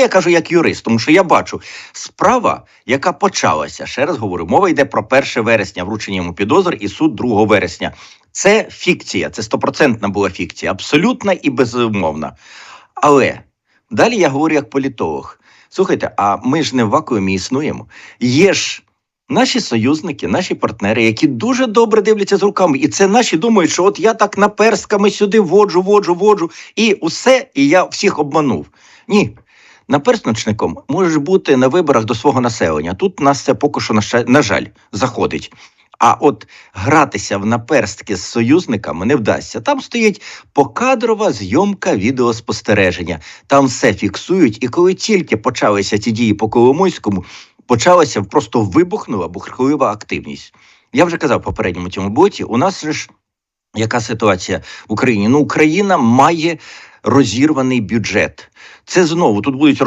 Я кажу як юрист, тому що я бачу справа, яка почалася. Ще раз говорю, мова йде про 1 вересня, вручення йому підозр і суд 2 вересня. Це фікція, це стопроцентна була фікція, абсолютна і безумовна. Але далі я говорю як політолог. Слухайте, а ми ж не в вакуумі існуємо. Є ж наші союзники, наші партнери, які дуже добре дивляться з руками. І це наші думають, що от я так наперстками сюди воджу, воджу, воджу, і усе, і я всіх обманув. Ні. Наперсночником можеш бути на виборах до свого населення. Тут нас це поки що, на жаль, заходить. А от гратися в наперстки з союзниками не вдасться. Там стоїть покадрова зйомка відеоспостереження. Там все фіксують. І коли тільки почалися ці дії по Коломойському, почалася просто вибухнула бурхлива активність. Я вже казав в попередньому цьому боці. У нас ж яка ситуація в Україні? Ну, Україна має розірваний бюджет. Це знову тут будуть